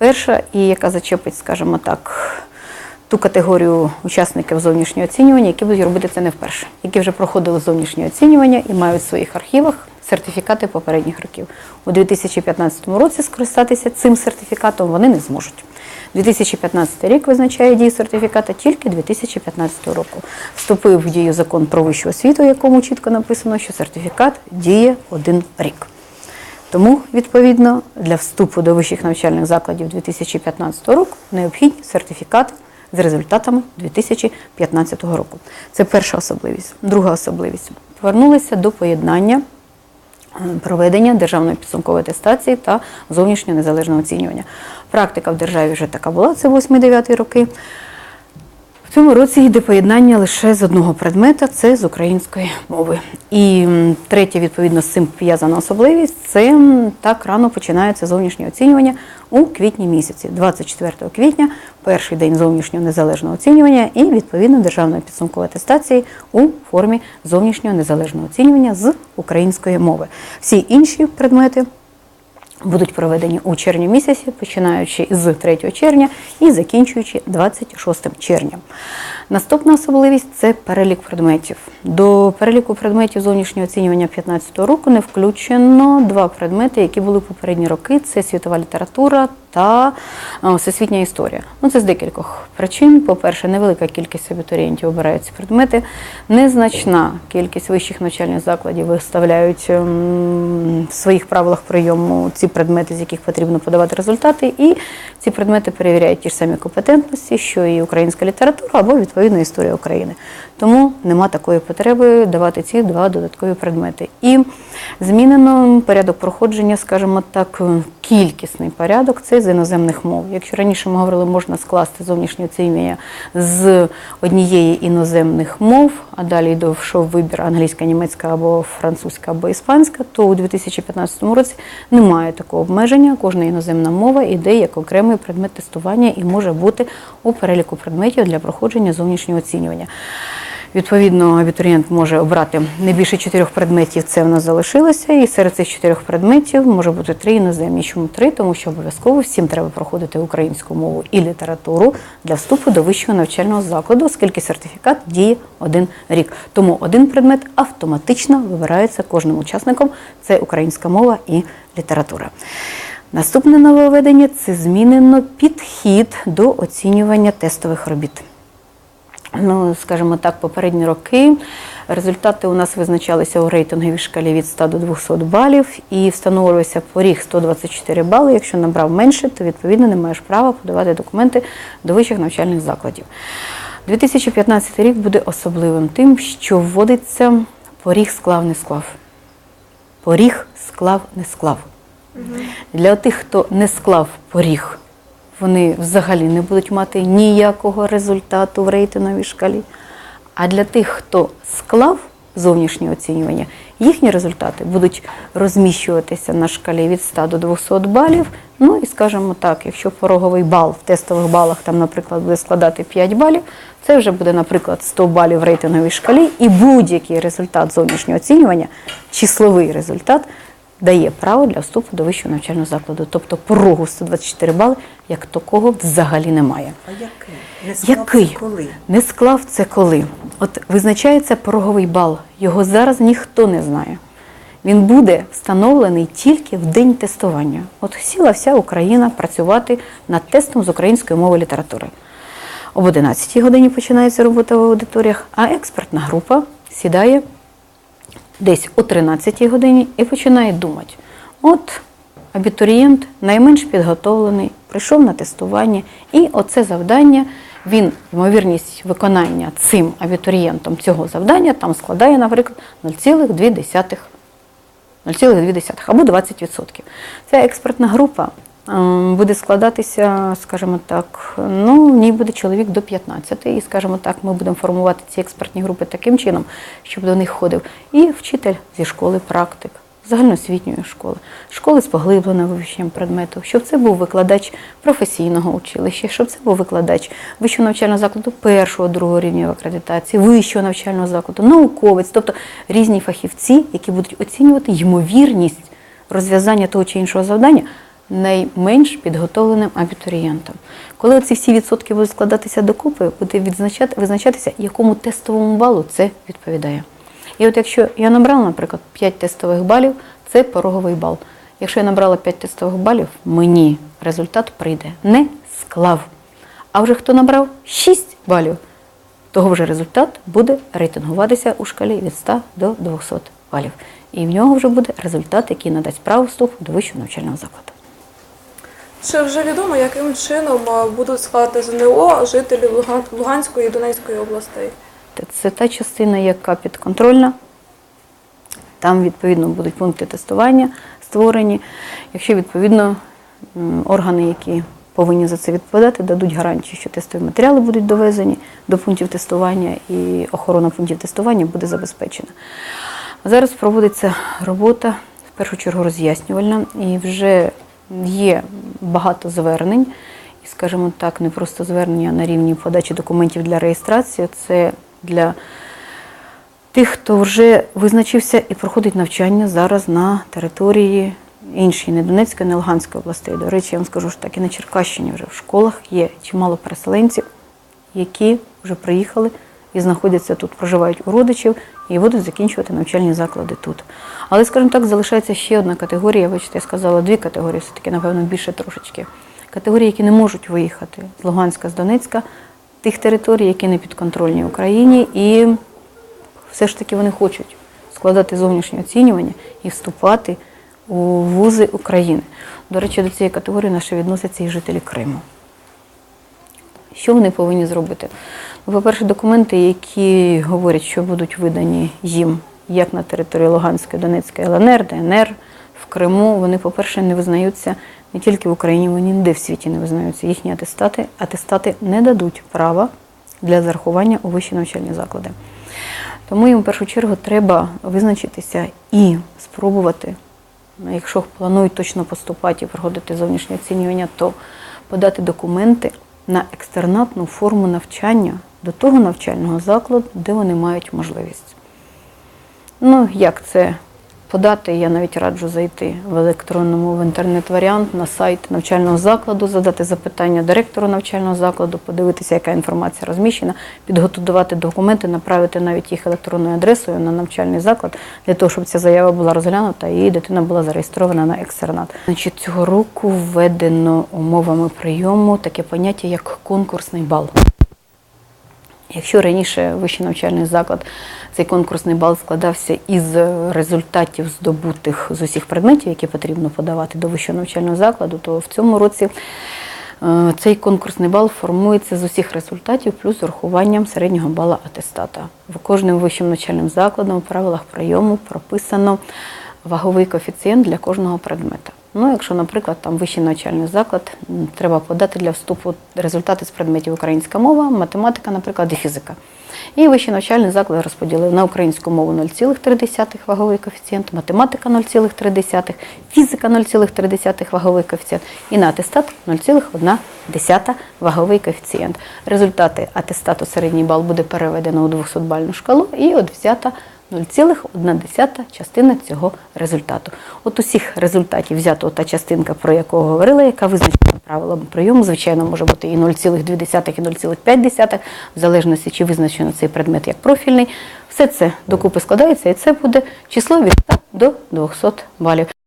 Перша, і яка зачепить, скажімо так, ту категорію учасників зовнішнього оцінювання, які будуть робити це не вперше, які вже проходили зовнішнє оцінювання і мають в своїх архівах сертифікати попередніх років. У 2015 році скористатися цим сертифікатом вони не зможуть. 2015 рік визначає дію сертифіката тільки 2015 року. Вступив в дію закон про вищу освіту, в якому чітко написано, що сертифікат діє один рік. Тому, відповідно, для вступу до вищих навчальних закладів 2015 року необхідні сертифікати з результатами 2015 року. Це перша особливість. Друга особливість. Повернулися до поєднання е, проведення державної підсумкової атестації та зовнішнього незалежного оцінювання. Практика в державі вже така була, це 8-9 роки. Цьому році йде поєднання лише з одного предмета це з української мови. І м, третя, відповідно, з цим пов'язана особливість це так рано починається зовнішнє оцінювання у квітні місяці, 24 квітня, перший день зовнішнього незалежного оцінювання і відповідно державної підсумкової атестації у формі зовнішнього незалежного оцінювання з української мови. Всі інші предмети будуть проведені у червні місяці, починаючи з 3 червня і закінчуючи 26 червня. Наступна особливість це перелік предметів. До переліку предметів зовнішнього оцінювання 2015 року не включено два предмети, які були попередні роки: це світова література та е, всесвітня історія. Ну це з декількох причин. По-перше, невелика кількість абітурієнтів обирають ці предмети. Незначна кількість вищих навчальних закладів виставляють ем, в своїх правилах прийому ці предмети, з яких потрібно подавати результати, і ці предмети перевіряють ті ж самі компетентності, що і українська література або відповідно історія України. Тому нема такої потреби давати ці два додаткові предмети. І змінено порядок проходження, скажімо так, кількісний порядок це з іноземних мов. Якщо раніше ми говорили, можна скласти зовнішнє оцінювання з однієї іноземних мов, а далі йшов вибір англійська, німецька або французька або іспанська, то у 2015 році немає такого обмеження. Кожна іноземна мова йде як окремий предмет тестування і може бути у переліку предметів для проходження зовнішнього оцінювання. Відповідно, абітурієнт може обрати не більше чотирьох предметів, це в нас залишилося, і серед цих чотирьох предметів може бути три іноземні. Чому три? Тому що обов'язково всім треба проходити українську мову і літературу для вступу до вищого навчального закладу, оскільки сертифікат діє один рік. Тому один предмет автоматично вибирається кожним учасником. Це українська мова і література. Наступне нововведення – це змінено підхід до оцінювання тестових робіт. Ну, скажімо так, попередні роки результати у нас визначалися у рейтинговій шкалі від 100 до 200 балів і встановлювався поріг 124 бали. Якщо набрав менше, то відповідно не маєш права подавати документи до вищих навчальних закладів. 2015 рік буде особливим тим, що вводиться поріг склав не склав. Поріг склав не склав. Для тих, хто не склав поріг, вони взагалі не будуть мати ніякого результату в рейтинговій шкалі. А для тих, хто склав зовнішнє оцінювання, їхні результати будуть розміщуватися на шкалі від 100 до 200 балів. Ну і скажімо так, якщо пороговий бал в тестових балах там, наприклад, буде складати 5 балів, це вже буде, наприклад, 100 балів в рейтинговій шкалі, і будь-який результат зовнішнього оцінювання, числовий результат, дає право для вступу до вищого навчального закладу. Тобто порогу 124 бали, як такого взагалі немає. А який? Не склав Який? це коли? Не склав це коли. От визначається пороговий бал. Його зараз ніхто не знає. Він буде встановлений тільки в день тестування. От сіла вся Україна працювати над тестом з української мови літератури. Об 11 годині починається робота в аудиторіях, а експертна група сідає десь о 13 годині і починає думати. От абітурієнт найменш підготовлений, прийшов на тестування, і оце завдання, він, ймовірність виконання цим абітурієнтом цього завдання там складає, наприклад, 0,2 0,2 або 20%. Ця експертна група буде складатися, скажімо так, ну, в ній буде чоловік до 15. І, скажімо так, ми будемо формувати ці експертні групи таким чином, щоб до них ходив і вчитель зі школи практик, загальноосвітньої школи, школи з поглибленим вивченням предмету, щоб це був викладач професійного училища, щоб це був викладач вищого навчального закладу першого, другого рівня акредитації, вищого навчального закладу, науковець, тобто різні фахівці, які будуть оцінювати ймовірність розв'язання того чи іншого завдання найменш підготовленим абітурієнтом. Коли ці всі відсотки будуть складатися докупи, буде визначатися, якому тестовому балу це відповідає. І от якщо я набрала, наприклад, 5 тестових балів, це пороговий бал. Якщо я набрала 5 тестових балів, мені результат прийде не склав. А вже хто набрав 6 балів, того вже результат буде рейтингуватися у шкалі від 100 до 200 балів. І в нього вже буде результат, який надасть право вступу до вищого навчального закладу. Чи вже відомо, яким чином будуть складати ЗНО жителі Луганської і Донецької областей? Це та частина, яка підконтрольна. Там, відповідно, будуть пункти тестування створені. Якщо, відповідно, органи, які повинні за це відповідати, дадуть гарантію, що тестові матеріали будуть довезені до пунктів тестування і охорона пунктів тестування буде забезпечена. Зараз проводиться робота, в першу чергу роз'яснювальна, і вже є багато звернень, і, скажімо так, не просто звернення на рівні подачі документів для реєстрації, це для тих, хто вже визначився і проходить навчання зараз на території іншої, не Донецької, не Луганської областей. До речі, я вам скажу, що так і на Черкащині вже в школах є чимало переселенців, які вже приїхали і знаходяться тут, проживають у родичів і будуть закінчувати навчальні заклади тут. Але, скажімо так, залишається ще одна категорія. Бачите, я сказала дві категорії, все-таки, напевно, більше трошечки. Категорії, які не можуть виїхати з Луганська, з Донецька, тих територій, які не підконтрольні Україні, і все ж таки вони хочуть складати зовнішнє оцінювання і вступати у вузи України. До речі, до цієї категорії наші відносяться і жителі Криму. Що вони повинні зробити? Ну, По-перше, документи, які говорять, що будуть видані їм як на території Луганської, Донецької ЛНР, ДНР, в Криму, вони, по-перше, не визнаються не тільки в Україні, вони ніде в світі не визнаються. Їхні атестати, атестати не дадуть права для зарахування у вищі навчальні заклади. Тому їм в першу чергу треба визначитися і спробувати, якщо планують точно поступати і проходити зовнішнє оцінювання, то подати документи на екстернатну форму навчання до того навчального закладу, де вони мають можливість. Ну, як це подати, я навіть раджу зайти в електронному в інтернет-варіант на сайт навчального закладу, задати запитання директору навчального закладу, подивитися, яка інформація розміщена, підготувати документи, направити навіть їх електронною адресою на навчальний заклад для того, щоб ця заява була розглянута і дитина була зареєстрована на екстернат. Значить, цього року введено умовами прийому таке поняття, як конкурсний бал. Якщо раніше вищий навчальний заклад цей конкурсний бал складався із результатів здобутих з усіх предметів, які потрібно подавати до вищого навчального закладу, то в цьому році е, цей конкурсний бал формується з усіх результатів плюс з урахуванням середнього бала атестата. В кожним вищим навчальним закладом у правилах прийому прописано ваговий коефіцієнт для кожного предмета. Ну, якщо, наприклад, там вищий навчальний заклад, треба подати для вступу результати з предметів українська мова, математика, наприклад, і фізика. І вищий навчальний заклад розподілив на українську мову 0,3 ваговий коефіцієнт, математика 0,3, фізика 0,3 ваговий коефіцієнт і на атестат 0,1 ваговий коефіцієнт. Результати атестату середній бал буде переведено у 200-бальну шкалу і от взята 0,1 частина цього результату. От усіх результатів взято та частинка, про яку говорила, яка визначена правилами прийому, звичайно, може бути і 0,2, і 0,5, в залежності, чи визначено цей предмет як профільний. Все це докупи складається, і це буде число від 100 до 200 балів.